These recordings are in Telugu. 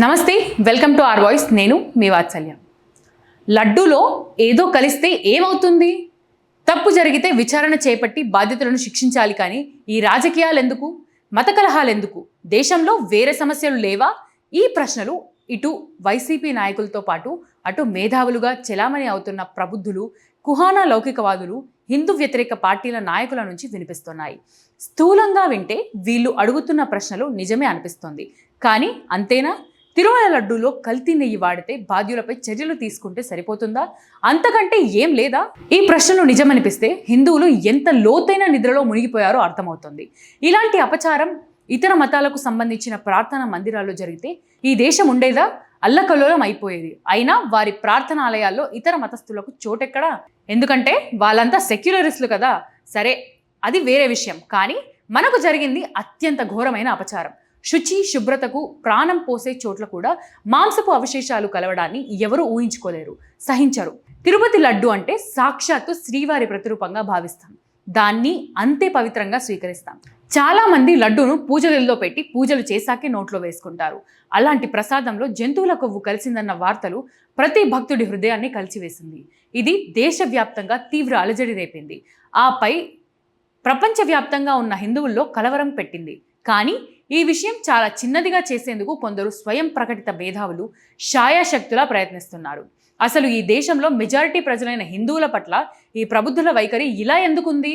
నమస్తే వెల్కమ్ టు ఆర్ వాయిస్. నేను మీ వాత్సల్య. లడ్డూలో ఏదో కలిస్తే ఏమవుతుంది? తప్పు జరిగితే విచారణ చేపట్టి బాధ్యతలను శిక్షించాలి కానీ ఈ రాజకీయాలు ఎందుకు మత కలహాలు ఎందుకు దేశంలో వేరే సమస్యలు లేవా? ఈ ప్రశ్నలు ఇటు వైసీపీ నాయకులతో పాటు అటు మేధావులుగా చెలామణి అవుతున్న ప్రబుద్ధులు కుహానా లౌకికవాదులు హిందూ వ్యతిరేక పార్టీల నాయకుల నుంచి వినిపిస్తున్నాయి. స్థూలంగా వింటే వీళ్ళు అడుగుతున్న ప్రశ్నలు నిజమే అనిపిస్తుంది. కానీ అంతేనా? తిరుమల లడ్డూలో కల్తీ నెయ్యి వాడితే బాధ్యులపై చర్యలు తీసుకుంటే సరిపోతుందా? అంతకంటే ఏం లేదా? ఈ ప్రశ్నలు నిజమనిపిస్తే హిందువులు ఎంత లోతైన నిద్రలో మునిగిపోయారో అర్థమవుతుంది. ఇలాంటి అపచారం ఇతర మతాలకు సంబంధించిన ప్రార్థనా మందిరాల్లో జరిగితే ఈ దేశం ఉండేదా? అల్లకల్లోలం అయిపోయేది. అయినా వారి ప్రార్థనాలయాల్లో ఇతర మతస్థులకు చోటెక్కడా? ఎందుకంటే వాళ్ళంతా సెక్యులరిస్టులు కదా. సరే అది వేరే విషయం. కానీ మనకు జరిగింది అత్యంత ఘోరమైన అపచారం. శుచి శుభ్రతకు ప్రాణం పోసే చోట్ల కూడా మాంసపు అవశేషాలు కలవడాన్ని ఎవరూ ఊహించుకోలేరు. సహించరు. తిరుపతి లడ్డు అంటే సాక్షాత్తు శ్రీవారి ప్రతిరూపంగా భావిస్తాం. దాన్ని అంతే పవిత్రంగా స్వీకరిస్తాం. చాలా మంది లడ్డూను పూజలలో పెట్టి పూజలు చేశాకే నోట్లో వేసుకుంటారు. అలాంటి ప్రసాదంలో జంతువుల కొవ్వు కలిసిందన్న వార్తలు ప్రతి భక్తుడి హృదయాన్ని కలిచివేసింది ఇది దేశవ్యాప్తంగా తీవ్ర అలజడి రేపింది. ఆపై ప్రపంచవ్యాప్తంగా ఉన్న హిందువుల్లో కలవరం పెట్టింది. కానీ ఈ విషయం చాలా చిన్నదిగా చేసేందుకు కొందరు స్వయం ప్రకటిత మేధావులు ఛాయాశక్తులా ప్రయత్నిస్తున్నారు. అసలు ఈ దేశంలో మెజారిటీ ప్రజలైన హిందువుల పట్ల ఈ ప్రబుద్ధుల వైఖరి ఇలా ఎందుకుంది?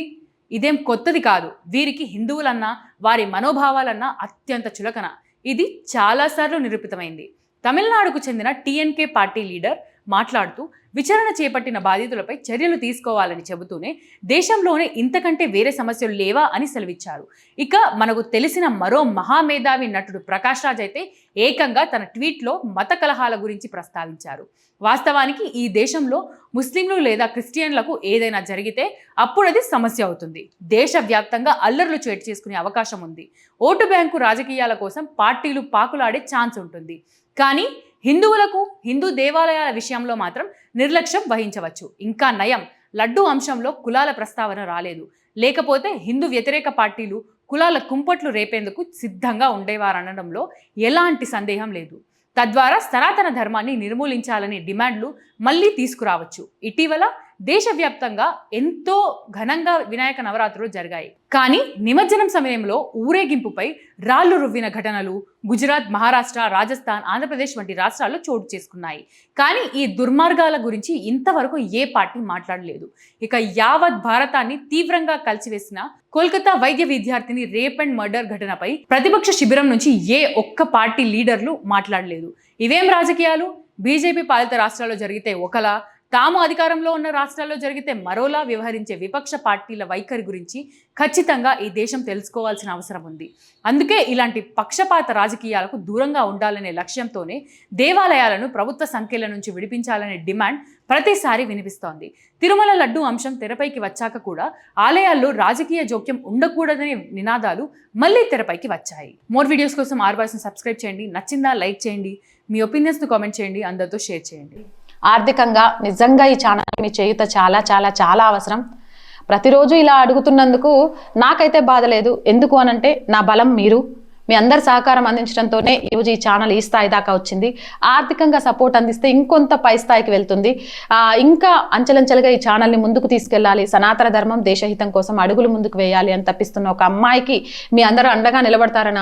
ఇదేం కొత్తది కాదు. వీరికి హిందువులన్నా వారి మనోభావాలన్నా అత్యంత చులకన. ఇది చాలాసార్లు నిరూపితమైంది. తమిళనాడుకు చెందిన టీఎన్కే పార్టీ లీడర్ మాట్లాడుతూ విచారణ చేపట్టిన బాధితులపై చర్యలు తీసుకోవాలని చెబుతూనే దేశంలోనే ఇంతకంటే వేరే సమస్యలు లేవా అని సెలవిచ్చారు. ఇక మనకు తెలిసిన మరో మహామేధావి నటుడు ప్రకాష్ రాజ్ అయితే ఏకంగా తన ట్వీట్లో మత కలహాల గురించి ప్రస్తావించారు. వాస్తవానికి ఈ దేశంలో ముస్లింలు లేదా క్రిస్టియన్లకు ఏదైనా జరిగితే అప్పుడు అది సమస్య అవుతుంది. దేశవ్యాప్తంగా అల్లర్లు చేటు చేసుకునే అవకాశం ఉంది. ఓటు బ్యాంకు రాజకీయాల కోసం పార్టీలు పాకులాడే ఛాన్స్ ఉంటుంది. కానీ హిందువులకు హిందూ దేవాలయాల విషయంలో మాత్రం నిర్లక్ష్యం వహించవచ్చు. ఇంకా నయం లడ్డు అంశంలో కులాల ప్రస్తావన రాలేదు. లేకపోతే హిందూ వ్యతిరేక పార్టీలు కులాల కుంపట్లు రేపేందుకు సిద్ధంగా ఉండేవారనడంలో ఎలాంటి సందేహం లేదు. తద్వారా సనాతన ధర్మాన్ని నిర్మూలించాలనే డిమాండ్లు మళ్ళీ తీసుకురావచ్చు. ఇటీవల దేశవ్యాప్తంగా ఎంతో ఘనంగా వినాయక నవరాత్రులు జరిగాయి. కానీ నిమజ్జనం సమయంలో ఊరేగింపుపై రాళ్ళు రువ్విన ఘటనలు గుజరాత్ మహారాష్ట్ర రాజస్థాన్ ఆంధ్రప్రదేశ్ వంటి రాష్ట్రాల్లో చోటు చేసుకున్నాయి. కానీ ఈ దుర్మార్గాల గురించి ఇంతవరకు ఏ పార్టీ మాట్లాడలేదు. ఇక యావత్ భారతాన్ని తీవ్రంగా కలిసివేసిన కోల్కతా వైద్య విద్యార్థిని రేప్ అండ్ మర్డర్ ఘటనపై ప్రతిపక్ష శిబిరం నుంచి ఏ ఒక్క పార్టీ లీడర్లు మాట్లాడలేదు. ఇవేం రాజకీయాలు? బీజేపీ పాలిత రాష్ట్రాల్లో జరిగితే ఒకలా తాము అధికారంలో ఉన్న రాష్ట్రాల్లో జరిగితే మరోలా వ్యవహరించే విపక్ష పార్టీల వైఖరి గురించి ఖచ్చితంగా ఈ దేశం తెలుసుకోవాల్సిన అవసరం ఉంది. అందుకే ఇలాంటి పక్షపాత రాజకీయాలకు దూరంగా ఉండాలనే లక్ష్యంతోనే దేవాలయాలను ప్రభుత్వ సంఖ్యల నుంచి విడిపించాలనే డిమాండ్ ప్రతిసారి వినిపిస్తోంది. తిరుమల లడ్డు అంశం తెరపైకి వచ్చాక కూడా ఆలయాల్లో రాజకీయ జోక్యం ఉండకూడదనే నినాదాలు మళ్ళీ తెరపైకి వచ్చాయి. మోర్ వీడియోస్ కోసం ఆర్ సబ్స్క్రైబ్ చేయండి. నచ్చిందా లైక్ చేయండి. మీ ఒపీనియన్స్ను కామెంట్ చేయండి. అందరితో షేర్ చేయండి. ఆర్థికంగా నిజంగా ఈ ఛానల్ మీ చేయుత చాలా చాలా చాలా అవసరం. ప్రతిరోజు ఇలా అడుగుతున్నందుకు నాకైతే బాధ లేదు. ఎందుకు అనంటే నా బలం మీరు. మీ అందరి సహకారం అందించడంతోనే ఈరోజు ఈ ఛానల్ ఈ స్థాయి దాకా వచ్చింది. ఆర్థికంగా సపోర్ట్ అందిస్తే ఇంకొంత పై స్థాయికి వెళ్తుంది. ఇంకా అంచెలంచెలుగా ఈ ఛానల్ని ముందుకు తీసుకెళ్ళాలి సనాతన ధర్మం దేశహితం కోసం అడుగులు ముందుకు వేయాలి అని తప్పిస్తున్న ఒక అమ్మాయికి మీ అందరూ అండగా నిలబడతారని